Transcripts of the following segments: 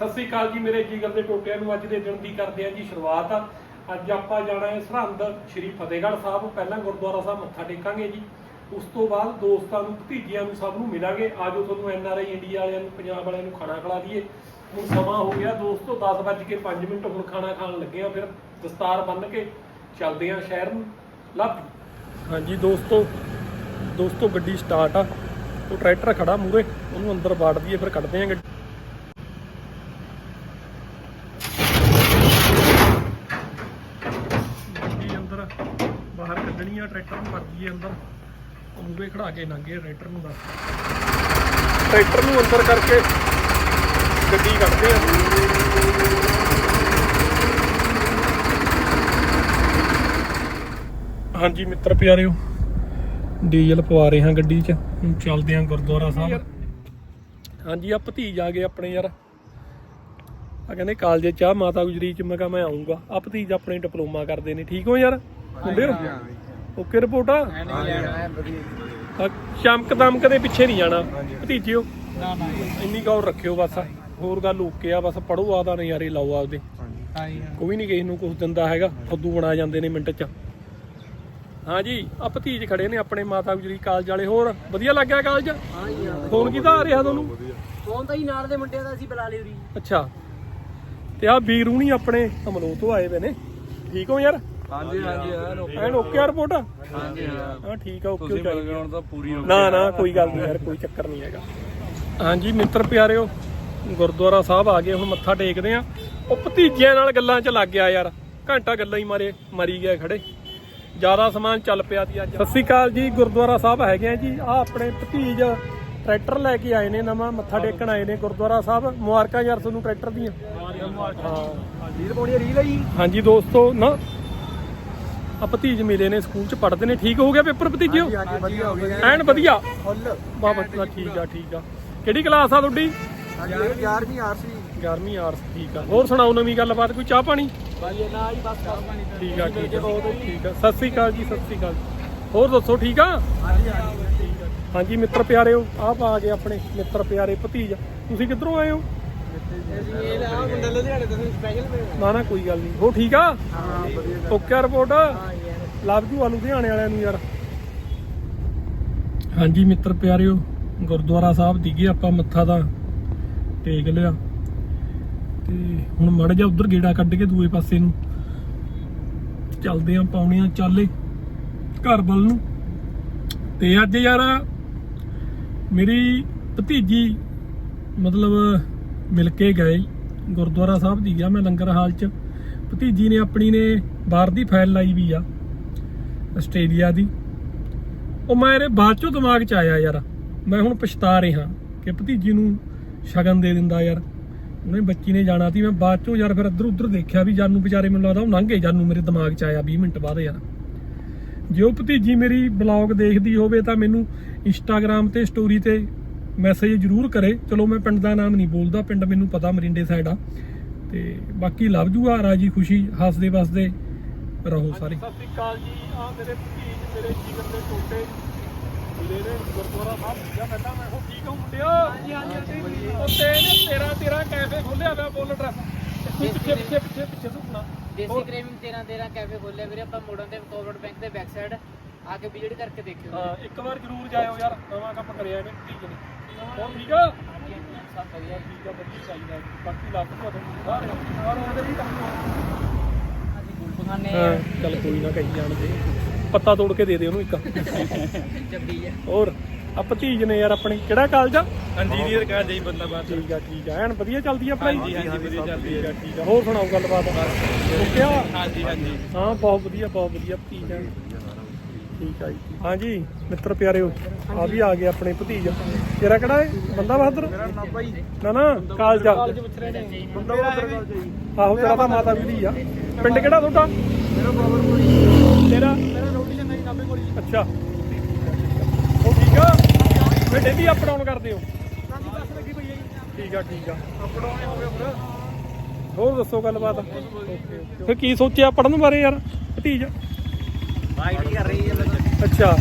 ਸਤਿ ਸ੍ਰੀ ਅਕਾਲ ਜੀ, ਮੇਰੇ ਜੀਗਰ ਦੇ ਟੋਟਿਆਂ ਨੂੰ ਅੱਜ ਦੇ ਦਿਨ ਦੀ ਕਰਦੇ ਆ ਜੀ ਸ਼ੁਰੂਆਤ। ਆ ਅੱਜ ਆਪਾਂ ਜਾਣਾ ਹੈ ਸਰਹੰਦ, ਸ਼੍ਰੀ ਫਤਿਹਗੜ੍ਹ ਸਾਹਿਬ। ਪਹਿਲਾਂ ਗੁਰਦੁਆਰਾ ਸਾਹਿਬ ਮੱਥਾ ਟੇਕਾਂਗੇ ਜੀ। ਉਸ ਤੋਂ ਬਾਅਦ ਦੋਸਤਾਂ ਨੂੰ, ਭਤੀਜਿਆਂ ਨੂੰ ਸਭ ਨੂੰ ਮਿਲਾਂਗੇ। ਆਜੋ ਤੁਹਾਨੂੰ ਐਨ ਆਰ ਆਈ ਇੰਡੀਆ ਵਾਲਿਆਂ ਨੂੰ, ਪੰਜਾਬ ਵਾਲਿਆਂ ਨੂੰ ਖਾਣਾ ਖਿਲਾ ਦਈਏ। ਹੁਣ ਸਮਾਂ ਹੋ ਗਿਆ ਦੋਸਤੋ 10:05 ਮਿੰਟ। ਹੁਣ ਖਾਣਾ ਖਾਣ ਲੱਗੇ ਆ ਫਿਰ। ਦਸਤਾਰ ਬੰਨ ਕੇ ਚੱਲਦੇ ਆ ਸ਼ਹਿਰ ਨੂੰ। ਲੱਭ। ਹਾਂਜੀ ਦੋਸਤੋ ਦੋਸਤੋ ਗੱਡੀ ਸਟਾਰਟ ਆ। ਉਹ ਟਰੈਕਟਰ ਖੜਾ ਮੂਰੇ ਉਹਨੂੰ ਅੰਦਰ ਵਾੜ ਦਈਏ, ਫਿਰ ਕੱਢਦੇ ਆ ਗੱਡੀ ਅੰਦਰ ਬਾਹਰ ਕੱਢਣੀ ਆ ਟਰੈਕਟਰ ਨੂੰ ਕਰ ਦਈਏ ਅੰਦਰ। ਮੂਰੇ ਖੜਾ ਕੇ ਲੰਘੇ ਟਰੈਕਟਰ ਨੂੰ ਦੱਸ। ਟਰੈਕਟਰ ਨੂੰ ਅੰਦਰ ਕਰਕੇ ਗੱਡੀ ਕੱਢਦੇ ਆ। ਹਾਂਜੀ ਮਿੱਤਰ ਪਿਆਰਿਓ ਡੀਜ਼ਲ ਪਵਾ ਰਹੇ ਹਾਂ ਗੱਡੀ 'ਚ। ਹੁਣ ਚੱਲਦੇ ਹਾਂ ਗੁਰਦੁਆਰਾ ਸਾਹਿਬ। ਹਾਂਜੀ ਆ ਭਤੀਜ ਆ ਗਏ ਆਪਣੇ ਯਾਰ। ਆ ਕਹਿੰਦੇ ਕਾਲਜੇ ਚਾਹ ਮਾਤਾ ਗੁਜਰੀ ਚ ਮੈਂ ਕਿਹਾ ਮੈਂ ਆਉਂਗਾ ਆ ਭਤੀਜ ਆਪਣੇ ਡਿਪਲੋਮਾ ਕਰਦੇ ਨੇ ਠੀਕ ਹੋ ਯਾਰ? ਹੁੰਦੇ ਹੋ? ਓਕੇ ਰਿਪੋਰਟ ਆ? ਚਮਕ ਦਮਕ ਦੇ ਪਿੱਛੇ ਨਹੀਂ ਜਾਣਾ? ਭਤੀਜਿਓ ਨਾ ਨਾ ਇੰਨੀ ਗੌਰ ਰੱਖਿਓ ਬਸ। ਹੋਰ ਗੱਲ ਓਕੇ ਆ ਬਸ ਪੜੋ ਆਦਾ ਨਜ਼ਾਰੇ ਲਾਓ ਆਪਦੇ। ਹਾਂਜੀ। ਕੋਈ ਨਹੀਂ ਕਿਸੇ ਨੂੰ ਕੁਝ ਦਿੰਦਾ ਹੈਗਾ ਫੁੱਦੂ ਬਣਾ ਜਾਂਦੇ ਨੇ ਮਿੰਟ ਚ। ਹਾਂਜੀ ਆ ਭਤੀਜ ਖੜੇ ਨੇ ਆਪਣੇ ਮਾਤਾ ਗੁਜਰੀ ਕਾਲਜ ਵਾਲੇ ਹੋਰ ਵਧੀਆ ਲੱਗਿਆ ਕਾਲਜ? ਹਾਂਜੀ ਫੋਨ ਕੀਤਾ ਆ ਰਿਹਾ ਤੁਹਾਨੂੰ? ਫੋਨ ਤਾਂ ਹੀ ਨਾਲ ਦੇ ਮੁੰਡਿਆਂ ਦਾ ਅਸੀਂ ਬੁਲਾ ਲਈ ਉਰੀ ਅੱਛਾ। ਤੇ ਆ ਵੀਰੂ ਨਹੀਂ ਆਪਣੇ ਅਮਲੋਹ ਤੋਂ ਆਏ ਵੇ ਨੇ। ਠੀਕ ਹੋ ਯਾਰ? ਹਾਂਜੀ ਹਾਂਜੀ ਯਾਰ ਐਨ ਓਕੇ ਆ ਰਿਪੋਰਟ? ਹਾਂਜੀ ਹਾਂ। ਠੀਕ ਆ ਓਕੇ ਚਾਹੀਦੀ ਬਲਗਾਉਣ ਤਾਂ ਪੂਰੀ ਹੋ ਨਾ ਨਾ ਕੋਈ ਗੱਲ ਨਹੀਂ ਯਾਰ ਕੋਈ ਚੱਕਰ ਨਹੀਂ ਹੈਗਾ। ਹਾਂਜੀ ਮਿੱਤਰ ਪਿਆਰਿਓ ਗੁਰਦੁਆਰਾ ਸਾਹਿਬ ਆ ਗਏ ਹੁਣ ਮੱਥਾ ਟੇਕਦੇ ਆ। ਉਹ ਭਤੀਜਿਆਂ ਨਾਲ ਗੱਲਾਂ 'ਚ ਲੱਗ ਗਿਆ ਯਾਰ। ਘੰਟਾ ਗੱਲਾਂ ਹੀ ਮਾਰੇ ਮਰੀ ਗਏ ਖੜੇ। ਜ਼ਿਆਦਾ ਸਮਾਨ ਚੱਲ ਪਿਆ ਸੀ ਅੱਜ। ਸਤਿ ਸ਼੍ਰੀ ਅਕਾਲ ਜੀ ਗੁਰਦੁਆਰਾ ਸਾਹਿਬ ਹੈਗੇ ਆ ਜੀ। ਆ ਆਪਣੇ ਭਤੀਜ ਟਰੈਕਟਰ ਲੈ ਕੇ ਆਏ ਨੇ ਨਵਾਂ ਮੱਥਾ ਟੇਕਣ ਆਏ ਨੇ ਗੁਰਦੁਆਰਾ ਸਾਹਿਬ। ਮੁਬਾਰਕਾਂ ਯਾਰ ਤੁਹਾਨੂੰ ਟਰੈਕਟਰ ਦੀਆਂ। ਹਾਂ। ਰੀਲ ਪਾਉਣੀ ਰੀਲ ਹੈ ਜੀ? ਹਾਂਜੀ ਦੋਸਤੋ ਨਾ ਆ ਭਤੀਜ ਮਿਲੇ ਨੇ ਸਕੂਲ 'ਚ ਪੜ੍ਹਦੇ ਨੇ ਠੀਕ ਹੋ ਗਿਆ ਪੇਪਰ ਭਤੀਜਿਓ? ਹਾਂਜੀ ਵਧੀਆ ਹੋ ਗਿਆ। ਐਨ ਵਧੀਆ? ਫੁੱਲ। ਬਾ ਬੱਚਾ ਠੀਕ ਆ ਠੀਕ ਆ। ਕਿਹੜੀ ਕਲਾਸ ਆ ਤੁਹਾਡੀ? ਹਾਂਜੀ 11ਵੀਂ ਆਰਸੀ। 11ਵੀਂ ਆਰਸ ਠੀਕ ਆ। ਹੋਰ ਸੁਣਾਓ ਨਵੀਂ ਗੱਲਬਾਤ ਕੋਈ ਚਾਹ ਪਾਣੀ? ਬਾਈ ਨਾ ਜੀ ਬਸ ਕਰ ਪਾਣੀ ਠੀਕ ਆ ਠੀਕ ਆ ਠੀਕ ਆ। ਸਤਿ ਸ੍ਰੀ ਅਕਾਲ ਜੀ ਸਤਿ ਸ੍ਰੀ ਅਕਾਲ। ਹੋਰ ਦੱਸੋ ਠੀਕ ਆ? ਹਾਂਜੀ ਹਾਂਜੀ। ਹਾਂਜੀ ਮਿੱਤਰ ਪਿਆਰਿਓ ਆਪ ਆ ਗਏ ਆਪਣੇ ਮਿੱਤਰ ਪਿਆਰੇ ਭਤੀਜ। ਤੁਸੀਂ ਕਿੱਧਰੋਂ ਆਏ ਹੋ? ਨਾ ਨਾ, ਕੋਈ ਗੱਲ ਨਹੀਂ। ਹੋ ਠੀਕ ਆ? ਓਕੇ ਰਿਪੋਰਟ ਲਵ ਜੂ ਆ ਲੁਧਿਆਣੇ ਵਾਲਿਆਂ ਨੂੰ ਯਾਰ। ਹਾਂਜੀ ਮਿੱਤਰ ਪਿਆਰਿਓ, ਗੁਰਦੁਆਰਾ ਸਾਹਿਬ ਦੀਗੇ ਆਪਾਂ ਮੱਥਾ ਦਾ, ਟੇਕ ਲਿਆ। ਤੇ ਹੁਣ ਮੜ ਜਾ ਉਧਰ ਗੇੜਾ ਕੱਢ ਕੇ ਦੂਏ ਪਾਸੇ ਨੂੰ। ਚੱਲਦੇ ਆਂ ਪਾਉਣੇ ਆ ਚਾਲੇ, ਘਰ ਵੱਲ ਨੂੰ। ਤੇ ਅੱਜ ਯਾਰ, ਮੇਰੀ ਭਤੀਜੀ, ਮਤਲਬ ਮਿਲ ਕੇ ਗਏ। ਗੁਰਦੁਆਰਾ ਸਾਹਿਬ ਦੀ ਗਿਆ ਮੈਂ ਲੰਗਰ ਹਾਲ ਚ। ਭਤੀਜੀ ਨੇ ਆਪਣੀ ਨੇ ਬਾਹਰ ਦੀ ਫਾਈਲ ਲਾਈ ਵੀ ਆ, ਆਸਟ੍ਰੇਲੀਆ ਦੀ। ਉਹ ਮੇਰੇ ਬਾਅਦ ਚੋਂ ਦਿਮਾਗ 'ਚ ਆਇਆ ਯਾਰ। ਮੈਂ ਹੁਣ ਪਛਤਾ ਰਿਹਾ ਕਿ ਭਤੀਜੀ ਨੂੰ ਸ਼ਗਨ ਦੇ ਦਿੰਦਾ ਯਾਰ। ਉਹਨੇ ਬੱਚੀ ਨੇ ਜਾਣਾ ਸੀ, ਮੈਂ ਬਾਅਦ ਚੋਂ ਯਾਰ ਫਿਰ ਇੱਧਰ ਉੱਧਰ ਦੇਖਿਆ ਵੀ ਜਾਨੂ ਵਿਚਾਰੇ ਮੈਨੂੰ ਲੱਗਦਾ ਉਹ ਲੰਘ ਗਏ, ਜਾਨੂ ਮੇਰੇ ਦਿਮਾਗ 'ਚ ਆਇਆ 20 ਮਿੰਟ ਬਾਅਦ ਯਾਰ। ਜੇ ਉਹ ਭਤੀਜੀ ਮੇਰੀ ਬਲੌਗ ਦੇਖਦੀ ਹੋਵੇ ਤਾਂ ਮੈਨੂੰ ਇੰਸਟਾਗ੍ਰam ਤੇ ਸਟੋਰੀ ਤੇ ਮੈਸੇਜ ਜ਼ਰੂਰ ਕਰੇ। ਚਲੋ ਮੈਂ ਪਿੰਡ ਦਾ ਨਾਮ ਨਹੀਂ ਬੋਲਦਾ ਪਿੰਡ ਮੈਨੂੰ ਪਤਾ ਮਰਿੰਡੇ ਸਾਈਡ ਆ। ਤੇ ਬਾਕੀ ਲਵ ਜੂਗਾ ਰਾਜੀ ਖੁਸ਼ੀ ਹੱਸਦੇ ਵਸਦੇ ਰਹੋ ਸਾਰੇ। ਸਤਿ ਸ੍ਰੀ ਅਕਾਲ ਜੀ। ਆ ਮੇਰੇ ਭਤੀਜ ਮੇਰੇ ਜੀਵਨ ਦੇ ਟੋਟੇ ਨੇ ਗੁਰਦੁਆਰਾ ਸਾਹਿਬ। ਜਾ ਪਹਿਲਾਂ ਮੈਂ ਉਹ ਠੀਕ ਹਾਂ ਮੁੰਡਿਓ? ਹਾਂਜੀ ਹਾਂਜੀ ਉਹ ਤੇਨੇ ਤੇਰਾ ਤੇਰਾ ਕੈਫੇ ਖੋਲਿਆ ਹੋਇਆ ਬੋਲ ਐਡਰੈਸ ਪਿੱਛੇ ਪਿੱਛੇ ਪਿੱਛੇ ਪਿੱਛੇ ਸੁਣਾ ਦੇਸੀ ਕ੍ਰੇਵਿੰਗ 13 13 ਕੈਫੇ ਖੋਲਿਆ ਵੀਰੇ। ਆਪਾਂ ਮੋੜਨ ਤੇ ਕੋਵਰਡ ਬੈਂਕ ਦੇ ਬੈਕ ਸਾਈਡ ਆ ਕੇ ਵਿਜ਼ਿਟ ਕਰਕੇ ਦੇਖਿਓ। ਹਾਂ ਇੱਕ ਵਾਰ ਜ਼ਰੂਰ ਜਾਇਓ ਯਾਰ ਨਵਾਂ ਕੰਮ ਕਰਿਆ ਇਹਨੇ ਭਤੀਜ ਨੇ। ਹੋਰ ਠੀਕ ਆ? ਸਭ ਵਧੀਆ ਜੀ ਠੀਕ ਚਾਹੀਦਾ ਹੈ। ਬਾਕੀ ਤੁਹਾਨੂੰ ਸਾਰੇ ਉਹਦੇ ਕੰਮ ਹਾਂ ਚੱਲ ਕੋਈ ਨਾ ਕਹੀ ਜਾਣ ਦੇ। ਪੱਤਾ ਤੋੜ ਕੇ ਦੇ ਦੇ ਉਹਨੂੰ ਇੱਕ। ਜੱਬੀ ਆ। ਹੋਰ ਆ ਭਤੀਜ ਨੇ ਯਾਰ ਆਪਣੀ। ਕਿਹੜਾ ਕਾਲਜ ਆ? ਇੰਜੀਨੀਅਰ ਕਹਾਂ ਜਾਈ ਬੰਦਾ ਬਾਤ ਠੀਕ ਆ ਠੀਕ ਆ। ਐਨ ਵਧੀਆ ਚੱਲਦੀ ਆ ਪੜਾਈ ਹਾਂਜੀ, ਹਾਂਜੀ, ਵਧੀਆ ਚੱਲਦੀ ਆ ਠੀਕ ਆ ਹੋਰ ਸੁਣਾਓ ਗੱਲਬਾਤ? ਓਕੇ ਆ ਹਾਂਜੀ ਹਾਂਜੀ। ਹਾਂ ਬਹੁਤ ਵਧੀਆ ਬਹੁਤ ਵਧੀਆ। ਭਤੀਜ ਆ ਠੀਕ ਆ ਜੀ ਹਾਂਜੀ ਮਿੱਤਰ ਪਿਆਰਿਓ ਆ ਵੀ ਆ ਗਏ ਆਪਣੇ ਭਤੀਜ। ਤੇਰਾ ਕਿਹੜਾ ਹੈ? ਬੰਦਾ ਬਹਾਦਰ? ਮੇਰਾ ਜੀ ਨਾ ਨਾ ਕਾਲਜ ਆ। ਬੰਦਾ ਬਹਾਦਰ ਕਾਲ ਜੀ। ਆਹੋ ਤੇਰਾ ਤਾਂ ਮਾਤਾ ਵੀ ਆ। ਪਿੰਡ ਕਿਹੜਾ ਤੁਹਾਡਾ? ਮੇਰਾ ਪਾਵਰ ਕੋਲੀ ਤੇਰਾ? ਮੇਰਾ ਰੋਟੀ ਚੰਗਾ ਜੀ ਨਾਭੇ ਕੋਲੀ ਅੱਛਾ। ਉਹ ਠੀਕ ਆ? ਫਿਰ ਡੇਲੀ ਅਪ ਡਾਊਨ ਕਰਦੇ ਹੋ? ਹਾਂਜੀ ਬੱਸ ਲੱਗੀ ਪਈ ਹੈ ਜੀ। ਠੀਕ ਆ ਠੀਕ ਆ। ਅਪ ਡਾਊਨ ਹੋ ਗਿਆ ਫਿਰ। ਹੋਰ ਦੱਸੋ ਗੱਲਬਾਤ? ਫਿਰ ਕੀ ਸੋਚਿਆ ਪੜਨ ਬਾਰੇ ਯਾਰ ਭਤੀਜ? ਆਈਟੀ ਕਰ ਰਹੀ ਹੈ ਅੱਛਾ।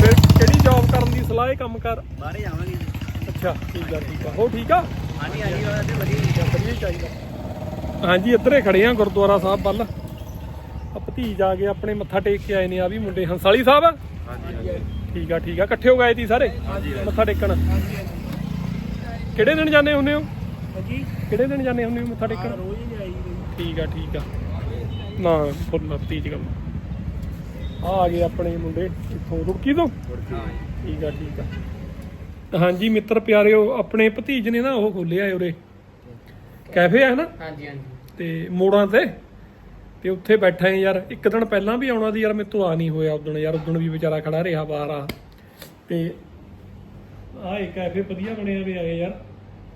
ਫਿਰ ਕਿਹੜੀ ਜੌਬ ਕਰਨ ਦੀ ਸਲਾਹ ਹੈ ਕੰਮ ਕਰ? ਬਾਹਰੇ ਜਾਵਾਂਗੇ ਜੀ। ਅੱਛਾ ਠੀਕ ਆ ਠੀਕ ਆ। ਹੋ ਠੀਕ ਆ? ਹਾਂਜੀ ਹਾਂਜੀ ਉਹ ਤੇ ਵਧੀਆ ਵਧੀਆ ਹੀ ਚਾਹੀਦਾ। ਹਾਂਜੀ ਇੱਧਰੇ ਖੜੇ ਆ ਗੁਰਦੁਆਰਾ ਸਾਹਿਬ ਵੱਲ। ਆ ਭਤੀਜ ਆ ਗਏ ਆਪਣੇ ਮੱਥਾ ਟੇਕ ਕੇ ਆਏ ਨੇ ਆ ਵੀ ਮੁੰਡੇ ਹੰਸਾਲੀ ਸਾਹਿਬ। ਹਾਂਜੀ ਠੀਕ ਆ ਠੀਕ ਆ। ਇਕੱਠੇ ਹੋ ਗਏ ਸੀ ਸਾਰੇ? ਮੱਥਾ ਟੇਕਣ? ਕਿਹੜੇ ਦਿਨ ਜਾਂਦੇ ਹੁੰਦੇ ਹੋ? ਹਾਂਜੀ। ਕਿਹੜੇ ਦਿਨ ਜਾਂਦੇ ਹੁੰਦੇ ਹੋ ਮੱਥਾ ਟੇਕਣ? ਰੋਜ਼ ਹੀ ਆਈ ਠੀਕ ਆ ਠੀਕ ਆ। ਨਾ ਫੁੱਲ ਭਤੀਜ ਗੱਲ ਆ ਆ ਗਏ ਆਪਣੇ ਮੁੰਡੇ ਇੱਥੋਂ ਰੁੜਕੀ ਤੋਂ ਠੀਕ ਆ ਠੀਕ ਆ। ਹਾਂਜੀ ਮਿੱਤਰ ਪਿਆਰਿਓ ਆਪਣੇ ਭਤੀਜ ਨੇ ਨਾ ਉਹ ਖੋਲਿਆ ਉਰੇ। ਕੈਫੇ ਆ ਨਾ? ਹਾਂਜੀ ਹਾਂਜੀ। ਤੇ ਮੋੜਾਂ ਤੇ। ਤੇ ਉੱਥੇ ਬੈਠਾ ਯਾਰ। ਇੱਕ ਦਿਨ ਪਹਿਲਾਂ ਵੀ ਆਉਣਾ ਦੀ ਯਾਰ ਮੇਰੇ ਤੋਂ ਆ ਨਹੀਂ ਹੋਇਆ ਉਦੋਂ ਯਾਰ। ਉਦੋਂ ਵੀ ਵਿਚਾਰਾ ਖੜਾ ਰਿਹਾ ਬਾਹਰ ਆ। ਤੇ ਆ ਇੱਕ ਕੈਫੇ ਵਧੀਆ ਬਣਿਆ ਹੋਇਆ ਹੈ ਯਾਰ।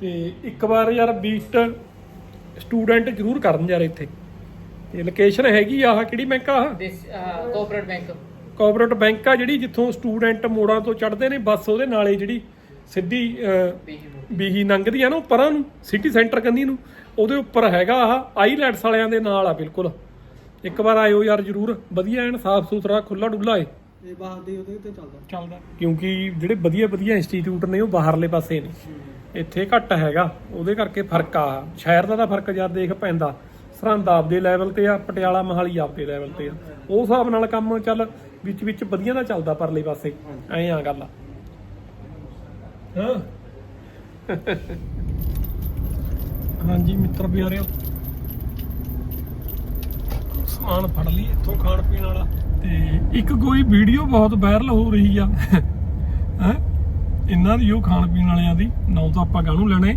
ਤੇ ਇੱਕ ਵਾਰ ਯਾਰ ਬੀਟ ਸਟੂਡੈਂਟ ਜ਼ਰੂਰ ਕਰਨ ਯਾਰ ਇੱਥੇ। ਇਹ ਲੋਕੇਸ਼ਨ ਹੈਗੀ ਆ ਆਹ ਕਿਹੜੀ ਬੈਂਕ ਆ? ਆਹ ਦਿਸ ਕੋਆਪਰੇਟ ਬੈਂਕ ਕੋਆਪਰੇਟ ਬੈਂਕ ਆ ਜਿਹੜੀ ਜਿੱਥੋਂ ਸਟੂਡੈਂਟ ਮੋੜਾਂ ਤੋਂ ਚੜ੍ਹਦੇ ਨੇ ਬੱਸ ਉਹਦੇ ਨਾਲੇ ਜਿਹੜੀ ਸਿੱਧੀ ਅਹ, ਬੀਹੀ ਲੰਘਦੀ ਆ ਨਾ ਪਰਾਂ ਨੂੰ ਸਿਟੀ ਸੈਂਟਰ ਕੰਨੀ ਨੂੰ ਉਹਦੇ ਉੱਪਰ ਹੈਗਾ ਆਹ ਆਈਲੈਟਸ ਵਾਲਿਆਂ ਦੇ ਨਾਲ ਆ ਬਿਲਕੁਲ। ਇੱਕ ਵਾਰ ਆਇਓ ਯਾਰ ਜਰੂਰ ਵਧੀਆ ਐਨ ਸਾਫ਼ ਸੁਥਰਾ ਖੁੱਲਾ ਡੁੱਲਾ ਏ। ਇਹ ਬਾਹਰ ਦੇ ਉਹਦੇ ਤੇ ਚੱਲਦਾ। ਚੱਲਦਾ। ਕਿਉਂਕਿ ਜਿਹੜੇ ਵਧੀਆ ਵਧੀਆ ਇੰਸਟੀਚਿਊਟ ਨੇ ਉਹ ਬਾਹਰਲੇ ਪਾਸੇ ਨੇ। ਇੱਥੇ ਘੱਟ ਹੈਗਾ ਉਹਦੇ ਕਰਕੇ ਫ਼ਰਕ ਆ। ਸ਼ਹਿਰ ਦਾ ਤਾਂ ਫ਼ਰਕ ਜਦ ਦੇਖ ਪੈਂਦਾ। ਸਰਹੰਦ ਆਪਦੇ ਲੈਵਲ ਤੇ ਆ, ਪਟਿਆਲਾ ਮਹਾਲੀ ਆਪਦੇ ਲੈਵਲ ਤੇ ਆ। ਉਹ ਹਿਸਾਬ ਨਾਲ ਕੰਮ ਚੱਲ ਵਿੱਚ ਵਿੱਚ ਵਧੀਆ ਦਾ ਚੱਲਦਾ ਪਰਲੇ ਪਾਸੇ। ਐਂ ਆ ਗੱਲ ਹਾਂ। ਹਾਂਜੀ ਮਿੱਤਰ ਪਿਆਰਿਓ। ਸਮਾਨ ਫੜ ਲਈ ਇੱਥੋਂ ਖਾਣ ਪੀਣ ਵਾਲਾ। ਤੇ ਇੱਕ ਕੋਈ ਵੀਡੀਓ ਬਹੁਤ ਵਾਇਰਲ ਹੋ ਰਹੀ ਆ। ਹੈ? ਇਹਨਾਂ ਦੀ ਉਹ ਖਾਣ ਪੀਣ ਵਾਲਿਆਂ ਦੀ। ਨਾਂ ਤਾਂ ਆਪਾਂ ਕਾਹਨੂੰ ਲੈਣੇ।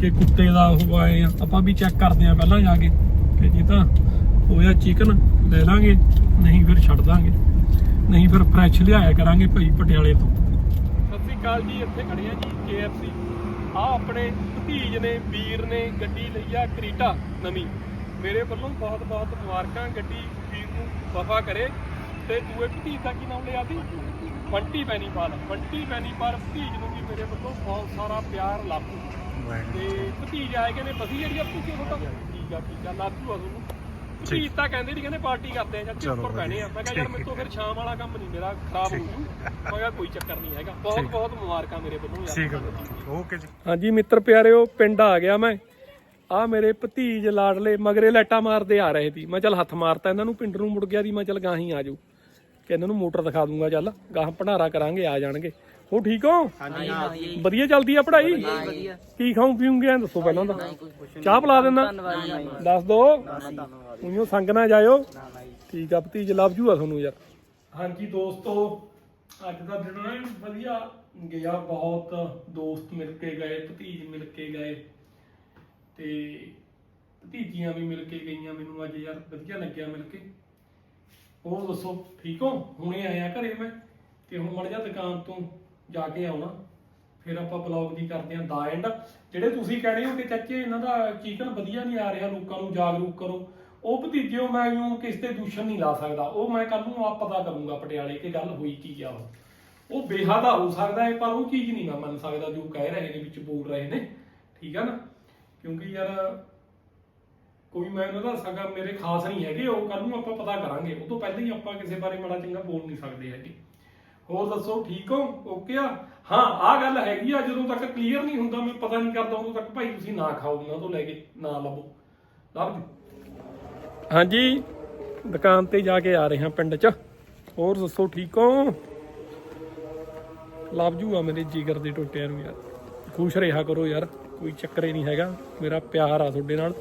ਕਿ ਕੁੱਤੇ ਦਾ ਉਹ ਆਏ ਆ। ਆਪਾਂ ਵੀ ਚੈੱਕ ਕਰਦੇ ਆ ਪਹਿਲਾਂ ਜਾ ਕੇ ਕਿ ਜੇ ਤਾਂ ਹੋਇਆ ਚਿਕਨ ਲੈ ਲਾਂਗੇ, ਨਹੀਂ ਫਿਰ ਛੱਡ ਦਾਂਗੇ। ਨਹੀਂ ਫਿਰ ਫਰੈਸ਼ ਲਿਆਇਆ ਕਰਾਂਗੇ ਭਾਈ ਪਟਿਆਲੇ ਤੋਂ। ਸਤਿ ਸ੍ਰੀ ਅਕਾਲ ਜੀ, ਇੱਥੇ ਖੜੇ ਆ ਜੀ KFC ਆ ਆਪਣੇ ਭਤੀਜ ਨੇ, ਵੀਰ ਨੇ ਗੱਡੀ ਲਈ ਆ ਕਰੀਟਾ ਨਵੀਂ। ਮੇਰੇ ਵੱਲੋਂ ਬਹੁਤ ਬਹੁਤ ਮੁਬਾਰਕਾਂ, ਗੱਡੀ ਵੀਰ ਨੂੰ ਵਫਾ ਕਰੇ। ਤੇ ਦੂਏ ਭਤੀਜ ਦਾ ਕੀ ਨਾਮ ਲਿਆ ਸੀ? ਬੰਟੀ ਬੈਨੀਪਾਲ ਬੰਟੀ ਬੈਨੀਪਾਲ ਭਤੀਜ ਨੂੰ ਵੀ ਮੇਰੇ ਵੱਲੋਂ ਬਹੁਤ ਸਾਰਾ ਪਿਆਰ ਲਾਪੂ ਤੇ ਭਤੀਜ ਆਏ ਕਹਿੰਦੇ ਬਸੀ ਜਿਹੜੀ ਆਪੂ ਕੀ ਤੁਹਾਡਾ ਠੀਕ ਆ ਠੀਕ ਆ ਲਾਪੂ ਆ ਤੁਹਾਨੂੰ। ਭਤੀਜ ਤਾਂ ਕਹਿੰਦੇ ਨਹੀਂ ਕਹਿੰਦੇ ਪਾਰਟੀ ਕਰਦੇ ਆ ਜਾਂ ਉੱਪਰ ਬਹਿਣੇ ਆ। ਮੈਂ ਕਿਹਾ ਯਾਰ ਮੇਰੇ ਤੋਂ ਫਿਰ ਸ਼ਾਮ ਵਾਲਾ ਕੰਮ ਨਹੀਂ ਮੇਰਾ ਖਰਾਬ ਹੋ ਜੂ। ਮੈਂ ਕਿਹਾ ਕੋਈ ਚੱਕਰ ਨਹੀਂ ਹੈਗਾ। ਬਹੁਤ ਬਹੁਤ ਮੁਬਾਰਕਾਂ ਮੇਰੇ ਵੱਲੋਂ ਯਾਰ। ਠੀਕ ਹੈ ਓਕੇ ਜੀ। ਹਾਂਜੀ ਮਿੱਤਰ ਪਿਆਰਿਓ ਪਿੰਡ ਆ ਗਿਆ ਮੈਂ। ਆ ਮੇਰੇ ਭਤੀਜ ਲਾਡਲੇ ਮਗਰੇ ਲੈਟਾ ਮਾਰਦੇ ਆ ਰਹੇ ਸੀ। ਮੈਂ ਚੱਲ ਹੱਥ ਮਾਰਤਾ ਇਹਨਾਂ ਨੂੰ ਪਿੰਡ ਨੂੰ ਮੁੜ ਗਿਆ ਦੀ ਮੈਂ ਚੱਲ ਗਾਹੀਂ ਆ ਜਾਊ। ਕਿ ਇਹਨਾਂ ਨੂੰ ਮੋਟਰ ਦਿਖਾ ਦੂੰਗਾ ਚੱਲ ਗਾਹਾਂ ਭੰਡਾਰਾ ਕਰਾਂਗੇ ਆ ਜਾਣਗੇ। ਹੋ ਠੀਕ ਹੋ? ਹਾਂਜੀ ਹਾਂਜੀ ਵਧੀਆ ਚੱਲਦੀ ਆ ਪੜ੍ਹਾਈ? ਵਧੀਆ ਕੀ ਖਾਉਂ ਪੀਉਂਗੇ ਐਂ ਦੱਸੋ ਪਹਿਲਾਂ ਤਾਂ। ਚਾਹ ਪਿਲਾ ਦੇਣਾ ਦੱਸ ਦੋ। ਉਈਓ ਸੰਗ ਨਾ ਜਾਇਓ ਠੀਕ ਆ ਭਤੀਜ ਲੱਭ ਜੂਆ ਤੁਹਾਨੂੰ ਯਾਰ। ਹਾਂਜੀ ਦੋਸਤੋ ਅੱਜ ਦਾ ਦਿਨ ਨਾ ਵਧੀਆ ਗਿਆ ਬਹੁਤ। ਦੋਸਤ ਮਿਲ ਕੇ ਗਏ ਭਤੀਜ ਮਿਲ ਕੇ ਗਏ। ਤੇ ਭਤੀਜੀਆਂ ਵੀ ਮਿਲ ਕੇ ਗਈਆਂ ਮੈਨੂੰ ਅੱਜ ਯਾਰ ਵਧੀਆ ਲੱਗਿਆ ਮਿਲ ਕੇ। ਹੋਰ ਦੱਸੋ, ਠੀਕ ਹੋ? ਹੁਣੇ ਆਇਆ ਘਰੇ ਮੈਂ ਤੇ ਹੁਣ ਮੜ ਜਾ ਦੁਕਾਨ ਤੋਂ ਜਾ ਕੇ ਆਉਣਾ। ਫਿਰ ਆਪਾਂ ਬਲੌਗ ਦੀ ਕਰਦੇ ਆਂ ਦਾ ਐਂਡ ਜਿਹੜੇ ਤੁਸੀਂ ਕਹਿ ਰਹੇ ਹੋ ਕਿ ਚਾਚੇ ਇਹਨਾਂ ਦਾ ਚਿਕਨ ਵਧੀਆ ਨਹੀਂ ਆ ਰਿਹਾ, ਲੋਕਾਂ ਨੂੰ ਜਾਗਰੂਕ ਕਰੋ। ਉਹ ਭਤੀਜਿਓ ਮੈਂ ਨੂੰ ਕਿਸ ਤੇ ਦੂਸ਼ਣ ਨਹੀਂ ਲਾ ਸਕਦਾ। ਉਹ ਮੈਂ ਕੱਲ ਨੂੰ ਆਪ ਪਤਾ ਕਰੂੰਗਾ ਪਟਿਆਲੇ ਕਿ ਗੱਲ ਹੋਈ ਕੀ ਆ ਉਹ। ਉਹ ਬੇਹਦਾ ਹੋ ਸਕਦਾ ਹੈ, ਪਰ ਉਹ ਚੀਜ਼ ਨਹੀਂ ਮੈਂ ਮੰਨ ਸਕਦਾ ਜੋ ਕਹਿ ਰਹੇ ਨੇ, ਵਿੱਚ ਬੋਲ ਰਹੇ ਨੇ। ਠੀਕ ਆ ਨਾ? ਕਿਉਂਕਿ ਯਾਰ ਕੋਈ ਮੈਂ ਉਹਨਾਂ ਦਾ ਸਗਾ ਮੇਰੇ ਖਾਸ ਨਹੀਂ ਹੈਗੇ, ਉਹ ਕੱਲ ਨੂੰ ਆਪਾਂ ਪਤਾ ਕਰਾਂਗੇ। ਉਹ ਤੋਂ ਪਹਿਲਾਂ ਹੀ ਆਪਾਂ ਕਿਸੇ ਬਾਰੇ ਮਾੜਾ ਚੰਗਾ ਬੋਲ ਨਹੀਂ ਸਕਦੇ ਹੈਗੇ। ਹੋਰ ਦੱਸੋ, ਠੀਕ ਹੋ? ਓਕੇ ਆ? ਹਾਂ ਆ ਗੱਲ ਹੈਗੀ ਆ, ਜਦੋਂ ਤੱਕ ਕਲੀਅਰ ਨਹੀਂ ਹੁੰਦਾ, ਮੈਂ ਪਤਾ ਨਹੀਂ ਕਰਦਾ, ਉਦੋਂ ਤੱਕ ਭਾਈ ਤੁਸੀਂ ਨਾ ਖਾਓ, ਉਹਨਾਂ ਤੋਂ ਲੈ ਕੇ ਨਾ ਲੱਭੋ। ਲੱਭ ਹਾਂਜੀ, ਦੁਕਾਨ ਤੇ ਜਾ ਕੇ ਆ ਰਹੇ ਹਾਂ ਪਿੰਡ 'ਚ। ਹੋਰ ਦੱਸੋ, ਠੀਕ ਹੋ? ਲੱਭ ਜੂਗਾ ਮੇਰੇ ਜਿਗਰ ਦੇ ਟੋਟਿਆਂ ਨੂੰ ਯਾਰ। ਖੁਸ਼ ਰਿਹਾ ਕਰੋ ਯਾਰ, ਕੋਈ ਚੱਕਰ ਹੀ ਨਹੀਂ ਹੈਗਾ। ਮੇਰਾ ਪਿਆਰ ਆ ਤੁਹਾਡੇ ਨਾਲ।